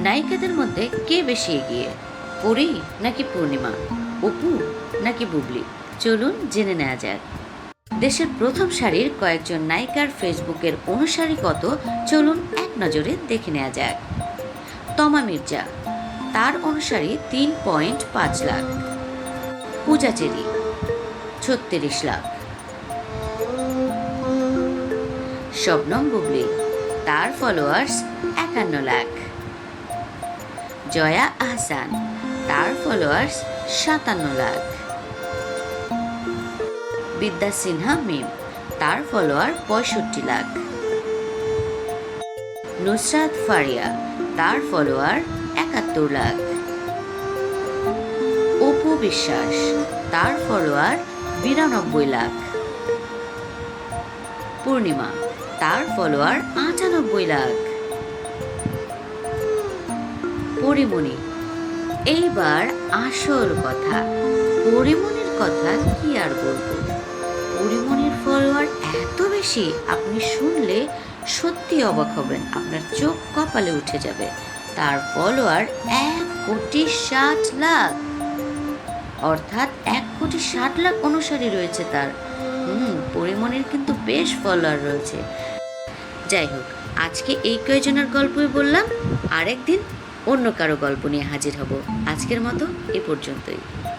নায়িকাদের মধ্যে কে বেশি এগিয়ে? পরি নাকি পূর্ণিমা? অপু নাকি বুবলি? চলুন জেনে নেওয়া যাক। দেশের প্রথম সারির কয়েকজন নায়িকার ফেসবুকের অনুসারী কত চলুন এক নজরে দেখে নেওয়া যাক। তমা মির্জা, তার অনুসারী তিন পয়েন্ট পাঁচ লাখ। পূজা চেরি, ছত্রিশ লাখ। শবনম বুবলি, তার ফলোয়ার্স একান্ন লাখ। জয়া আহসান। তার ফলোয়ার্স সাতান্ন লাখ। বিদ্যা সিনহা মিম, তার ফলোয়ার পঁয়ষট্টি লাখ। নুসরাত ফারিয়া, তার ফলোয়ার একাত্তর লাখ। অপু বিশ্বাস, তার ফলোয়ার বিরানব্বই লাখ। পূর্ণিমা, তার ফলোয়ার আটানব্বই লাখ। পরিমণি। এইবার আসল কথা, পরিমণির কথা কি আর বলব? পরিমণির ফলোয়ার এত বেশি, আপনি শুনলে সত্যি অবাক হবেন, আপনার চোখ কপালে উঠে যাবে। তার ফলোয়ার এক কোটি ষাট লাখ। অর্থাৎ এক কোটি ষাট লাখ অনুসারী রয়েছে তার। হুম, পরিমণির কিন্তু বেশ ফলোয়ার রয়েছে। যাই হোক, আজকে এই কয়জনের গল্পই বললাম। আরেকদিন অন্য কারও গল্প নিয়ে হাজির হব। আজকের মতো এ পর্যন্তই।